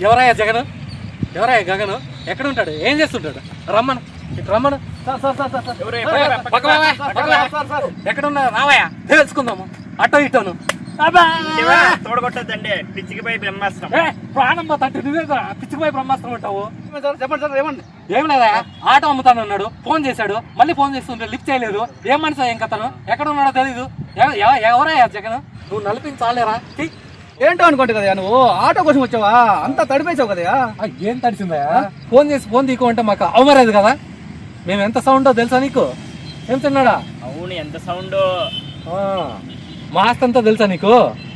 ఎవరయ్యా జగన్? ఎవరయ్యా గగన్? ఎక్కడ ఉంటాడు? ఏం చేస్తుంటాడు? రమ్మను. ఇటు రమ్మను. పక్క బావా, పక్క బావా. ఎక్కడ ఉన్నా రావయ్యా. తెలుసుకుందాము. అటో ఇటోను. తోడగొట్టద్దండి. పిచ్చికి పోయి బ్రహ్మాస్త్రం. ఏ, ప్రాణం నువ్వే బ్రహ్మాస్త్రం ఉంటావు చెప్పండి సార్ ఏమండి ఏం లేదా? ఆటో అమ్ముతాను అన్నాడు. ఫోన్ చేశాడు. మళ్ళీ ఫోన్ చేస్తుంటే లిఫ్ట్ చేయలేదు. ఏం మనిషి ఏం కథను ఎక్కడ ఉన్నాడో తెలీదు. ఎవ- ఎవ- ఎవరయ్యా జగన్? నువ్వు నలిపించాలేరా! ఏంటో అనుకోండి కదా నువ్వు? ఆటో కోసం వచ్చావా? అంతా తడిపేసావు కదా ఆ, ఏం తడిసిందయ్యా? ఫోన్ చేసి ఫోన్ తీయకుంటే మాకు అవమరేది కదా? మేము ఎంత సౌండో తెలుసా నీకు? ఏం తిన్నాడా అవును ఎంత సౌండ్ ఆ, మా ఆస్తి అంతా తెలుసా నీకు?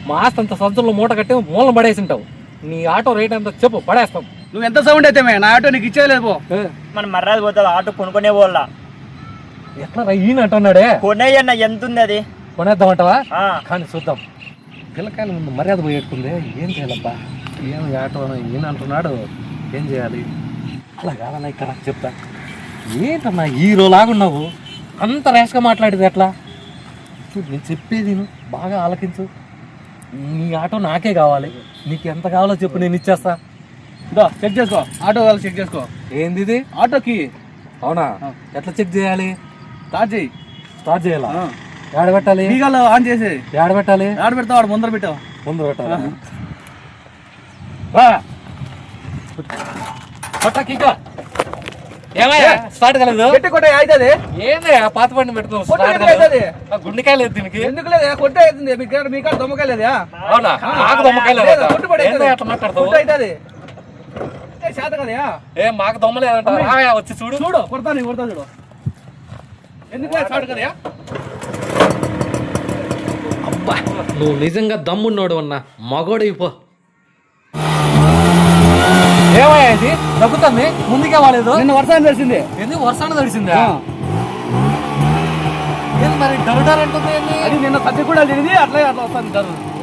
మా ఆస్తి అంతా సంచుల్లో మూట కట్టి మూలం పడేసి ఉంటావు నీ ఆటో రేట్ ఎంత చెప్పు పడేస్తాం. నువ్వు ఎంత సౌండ్ అయితే మే, నా ఆటో నీకు ఇచ్చేయలేదు మన మర్రాది పోతుంది? ఆటో కొనుక్కునే వాళ్ళ. ఎట్లా ఈయన అంటున్నాడే? కొనేయన్న ఎంత ఉంది అది? కొనేద్దామంటావా? ఆ, కానీ చూద్దాం. పిల్లకాయల ముందు మర్యాద పోయేట్టుకుంది ఏం చేయాలబ్బా? ఏం ఆటో ఈయన అంటున్నాడు ఏం చేయాలి? అలా కాదన్నా ఇక్కడ చెప్తా. ఏంటన్నా హీరో లాగున్నావు? అంత ర్యాష్గా మాట్లాడేది ఎట్లా? చూడు నేను చెప్పేది బాగా ఆలకించు. నీ ఆటో నాకే కావాలి. నీకు ఎంత కావాలో చెప్పు నేను ఇచ్చేస్తా. ఇదో చెక్ చేసుకో. ఆటో వాళ్ళు చెక్ చేసుకో. ఏంది ఇది? ఆటోకి. అవునా? ఎట్లా చెక్ చేయాలి? స్టార్ట్ చేయి. స్టార్ట్ చేయాలా. ఏడ పెట్టాలి. బీగాలు ఆన్ చేసి ఏడ పెట్టాలి. ఆడ పెడతావు ఆడ ముందర పెట్టావు ముందు పెట్టాలి. స్టార్ట్ కాలేదు. పెట్టి కొట్టే అవుతుంది ఏందయ్యా పాత బండి పెట్టుకో కొట్టే స్టార్ట్ అవుతుంది కాలేదు. గుండెకాయ లేదు దీనికి. ఎందుకు లేదా? కొట్టే అవుతుంది. మీ కాడ మీ కాడ దొమ్మకాయ లేదా? అవునా? మాకు దొమ్మకాయ లేదా, లేదు కొట్టు పడి ఏందయ్యా అట్లా మాట్లాడతావు? అవుతుంది. ఏ, శాత కదా ఏ మాకు దొమ్మలేదంట రావయ్యా వచ్చి చూడు. చూడు కొడతా నీ కొడతా చూడు. ఎందుకు స్టార్ట్ కదా అబ్బా నువ్వు నిజంగా దమ్మున్నోడు అన్న. మగోడు ఇపో ఏమయ్యా ఇది? దగ్గుతుంది ముందుకే వాలేదు? నిన్న వర్షాన్ని తెలిసింది ఎందుకు వర్షాన్ని తడిసిందా? ఏంది మరి డరుడర్ అంటుంది ఏంది? అది నిన్న సత్య కూడా తిరిగి అట్లే అట్లా డర్ సర్ది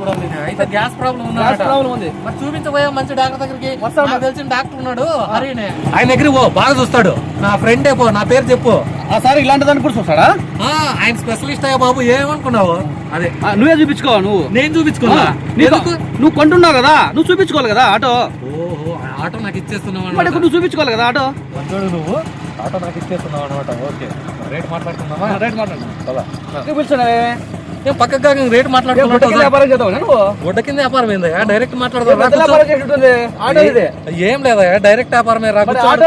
కూడా ఉంది. అయితే గ్యాస్ ప్రాబ్లం గ్యాస్ ఉందా ప్రాబ్లం ఉంది. మరి చూపించబోయా మంచి డాక్టర్ దగ్గరికి. నాకు తెలిసిన డాక్టర్ ఉన్నాడు హరినే. ఆయన దగ్గరికి పో బాగా చూస్తాడు. నా ఫ్రెండే పో నా పేరు చెప్పు. ఆ సార్ ఇలాంటి దాన్ని కూడా చూస్తాడా? ఆ, ఆయన స్పెషలిస్ట్ అయ్యా బాబు ఏమనుకున్నావు? అదే. నువ్వే చూపించుకో నువ్వు? నేను ఎందుకు? నువ్వు కొంటున్నావు కదా నువ్వు చూపించుకోవాలి కదా ఆటో. ఓహో ఆ ఆటో నాకు ఇచ్చేస్తున్నావు మరి నువ్వు చూపించుకోవాలి కదా ఆటో. నువ్వు ఆటో నాకు ఇచ్చేస్తున్నావు అనమాట ఓకే రేట్ మాట్లాడుకుందామా? రైట్ మాట్లాడు. పద. ఏం పక్కగా రేట్ నువ్వు? గుడ్డ కింద వ్యాపారం ఏందా? డైరెక్ట్ ఆటో ఇది. ఏం లేదా? డైరెక్ట్ వ్యాపారమే రా ఆటో.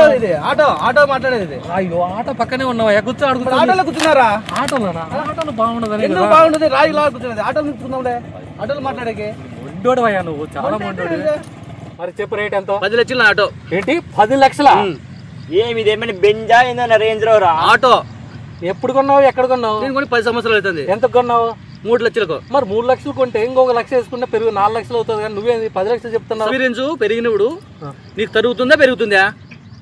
ఆటో ఆటో మాట్లాడేది అయ్యో ఆటో పక్కనే ఉన్నావా? కూర్చో అడుగుతా ఆటోలో కూర్చున్నారా? ఆటోలోనా? ఆటోలో బాగుండదని ఎందుకు బాగుంటుంది రాయి ఇలా కూర్చున్నది. ఆటోలో కూర్చున్నాంలే ఆటోలో మాట్లాడేకి. మొండోడు అయ్యా నువ్వు. చాలా మొండోడు మరి చెప్పు రేట్ ఎంతో? పది లక్షల ఆటో. ఏంటి? పది లక్షల? ఏమి ఇదేమైనా బెంజా ఏందన్న రేంజ్ రోవరా ఆటో. ఎప్పుడు కొన్నావు? ఎక్కడ కొన్నావు? నేను కొని పది సంవత్సరాలు అవుతుంది. ఎంత కొన్నావు? మూడు లక్షలకు. మరి మూడు లక్షలు కొంటే ఇంకొక లక్ష వేసుకుంటే పెరుగు నాలుగు లక్షలు అవుతుంది కానీ నువ్వేంది పది లక్షలు చెప్తున్నావు? ఎక్స్పీరియన్స్ పెరిగినప్పుడు. నీకు తరుగుతుందా పెరుగుతుందా?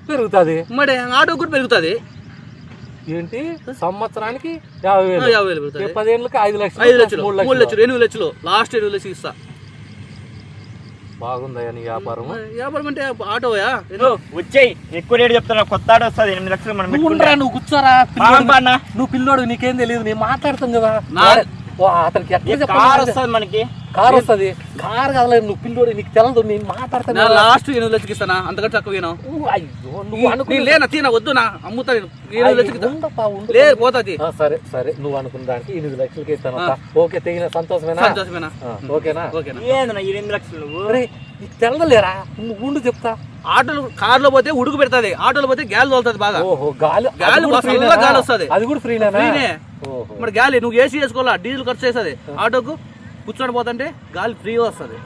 పెరుగుతుంది. మరి ఆటో కూడా పెరుగుతుంది. ఏంటి? సంవత్సరానికి యాభై వేలు. యాభై వేలు ఐదు లక్షలు ఐదు లక్షలు. మూడు లక్షలు ఎనిమిది లక్షలు లాస్ట్ ఎనిమిది లక్షలు ఇస్తా. బాగుందయ్యా నీ వ్యాపారం. వ్యాపారం అంటే ఆటోయా వచ్చేయి. ఎక్కువ రేటు చెప్తున్నా కొత్త ఆటో వస్తుంది ఎనిమిది లక్షలు మనం ఉండరా, నువ్వు కూర్చోరా. నువ్వు పిల్లోడు నీకేం తెలియదు నేను మాట్లాడుతాం కదా. అతనికి కార్? వస్తుంది మనకి? కార్ వస్తుంది. కార్ కదలేదు నువ్వు పిల్లోడు నీకు తెలదు నేను మాట్లాడతాను. లాస్ట్ ఎనిమిది లక్షలకి ఇస్తానా? అంతకంటే తక్కువ. నువ్వు అయ్యో నువ్వు నేను అనుకున్న లేనా తీనా వద్దు నా అమ్ముతా నేను. ఎనిమిది ఉండు. లేదు పోతుంది ఆ, సరే సరే నువ్వు అనుకున్న దానికి ఎనిమిది లక్షలకి ఇస్తాను. ఓకే తెగిన సంతోషమేనా? సంతోషమేనా? ఆ, ఓకేనా? ఓకేనా? ఏందన్న ఎనిమిది లక్షలు నీకు తెలదలేరా నువ్వు ఉండు చెప్తా. ఆటోలు కార్లో పోతే ఉడుకు పెడతాది. ఆటోలో పోతే గ్యాస్ తోలుతుంది బాగా. ఓహో గాలి గాలి? గాలి వస్తది. అది కూడా ఫ్రీనే. ఓహో. మరి గాలి నువ్వు ఏసీ వేసుకోవాలా? డీజిల్ ఖర్చు చేస్తుంది. ఆటోకు కూర్చొని పోతుంటే గాలి ఫ్రీగా వస్తుంది.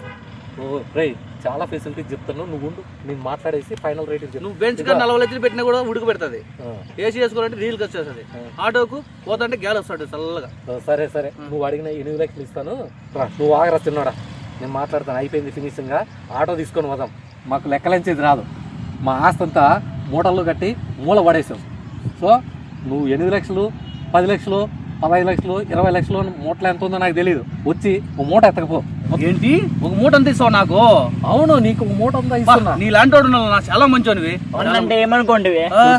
ఓ రేయ్ చాలా ఫెసిలిటీస్ చెప్తాను నువ్వు ఉండు నేను మాట్లాడేసి ఫైనల్ రేట్ నువ్వు బెంచ్ కార్ నలభై లక్షలు పెట్టినా కూడా ఉడుకు పెడుతుంది. ఏసీ వేసుకోవాలంటే డీజిల్ ఖర్చు చేస్తుంది ఆటోకు పోతుంటే గాలి వస్తాడు చల్లగా. సరే సరే. నువ్వు అడిగిన ఎనిమిది లక్షలు ఇస్తాను. రా నువ్వు ఆగరా తిన్నాడా నేను మాట్లాడతాను. అయిపోయింది ఫినిషింగ్గా. ఆటో తీసుకొని పోదాం. మాకు లెక్కలంచేది రాదు. మా ఆస్తి అంతా మూటల్లో కట్టి మూల పడేసాం. సో నువ్వు ఎనిమిది లక్షలు పది లక్షలు పదహైదు లక్షలు ఇరవై లక్షలు మూటలు ఎంత ఉందో నాకు తెలియదు వచ్చి ఒక మూట ఎత్తకపో. ఏంటి? ఒక మూట అంత ఇస్తావు నాకు? అవును నీకు ఒక మూట ఉందా ఇస్తున్నా. నీ లాంటి వాడు నా చాలా మంచివానివి అంటే ఏమనుకోండి.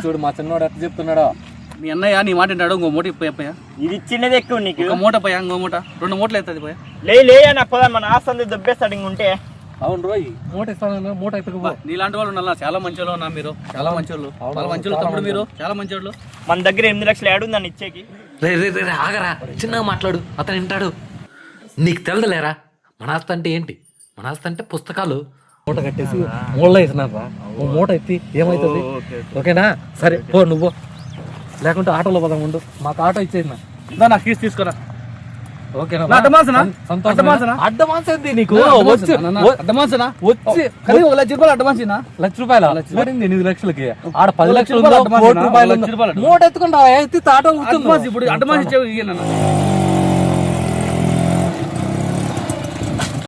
చూడు, మా చిన్నోడు ఎట్లా చెప్తున్నాడో. మీ అన్నయ్య నీ మాట వింటాడు ఇంకో మూట పోయా ఇది ఇచ్చినది ఎక్కువ నీకు. ఒక మూట పోయా ఇంకో మూట. రెండు మూటలు అవుతుంది పోయా. లే లే పద మన ఆస్తి దొబ్బేస్తాడు ఇంక ఉంటే అవును రోయ్. మూట ఇస్తాను మూట ఎత్తుకుపో. నీలాంటి వాళ్ళు ఉన్నా చాలా మంచి వాళ్ళు ఉన్నా మీరు. చాలా మంచి వాళ్ళు చాలా మంచి వాళ్ళు తమ్ముడు మీరు చాలా మంచి వాళ్ళు మన దగ్గర ఎనిమిది లక్షలు యాడ్ ఉందని ఇచ్చేకి. రే రే రే రే, ఆగరా. చిన్నగా మాట్లాడు. అతను వింటాడు. నీకు తెలదలేరా మన ఆస్తి అంటే ఏంటి? మన ఆస్తి అంటే పుస్తకాలు. మూట కట్టేసి మూలలో వేసినాను రా ఓ మూట ఎత్తి ఏమవుతుంది ఓకేనా? సరే పో నువ్వు. లేకుంటే ఆటోలో పోదాం ఉండు మాకు ఆటో ఇచ్చేది నా. దా నా కీస్ తీసుకురా ఓకేనా నా అడ్వాన్స్నా? సంతోషం అడ్వాన్స్నా? అడ్వాన్స్ ఏంది నీకు? అడ్వాన్స్ వచ్చి అడ్వాన్స్? వచ్చి కానీ ఒక లక్ష రూపాయలు అడ్వాన్స్ లక్ష రూపాయలు? ఎనిమిది లక్షలకి. ఆడ పది లక్ష లక్షలు కోటి? రూపాయలు మూట ఎత్తుకుంటా ఎత్తి కూర్చుంది అడ్వాన్స్ ఇప్పుడు.